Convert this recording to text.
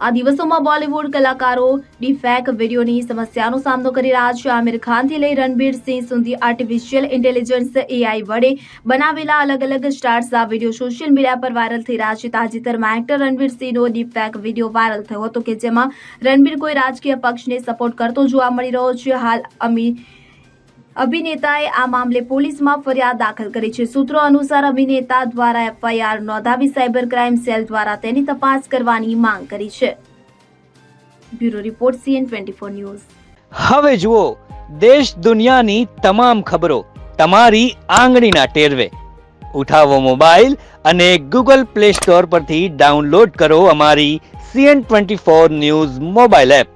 આ દિવસોમાં બોલિવૂડ કલાકારો ડીફેક વિડીયોની સમસ્યાનો સામનો કરી રહ્યા છે. આમિર ખાનથી લઈ રણબીર સિંહ સુધી આર્ટિફિશિયલ ઇન્ટેલિજન્સ એઆઈ વડે બનાવેલા અલગ અલગ સ્ટાર્સ આ વીડિયો સોશિયલ મીડિયા પર વાયરલ થઈ રહ્યા છે. તાજેતરમાં એક્ટર રણબીર સિંહનો ડીફેક વીડિયો વાયરલ થયો હતો કે જેમાં રણબીર કોઈ રાજકીય પક્ષને સપોર્ટ કરતો જોવા મળી રહ્યો છે. હાલ અમી અભિનેતાએ આ મામલે પોલીસમાં ફરિયાદ દાખલ કરી છે. સૂત્રો અનુસાર અભિનેતા દ્વારા એફઆઈઆર નોંધાવી સાયબર ક્રાઇમ સેલ દ્વારા તેની તપાસ કરવાની માંગ કરી છે. Bureau report, CN twenty four news. હવે જુઓ, દેશ દુનિયાની તમામ ખબરો તમારી આંગળીના ટેરવે. ઉઠાવો મોબાઈલ અને ગૂગલ પ્લે સ્ટોર પરથી ડાઉનલોડ કરો અમારી CN twenty four news mobile app.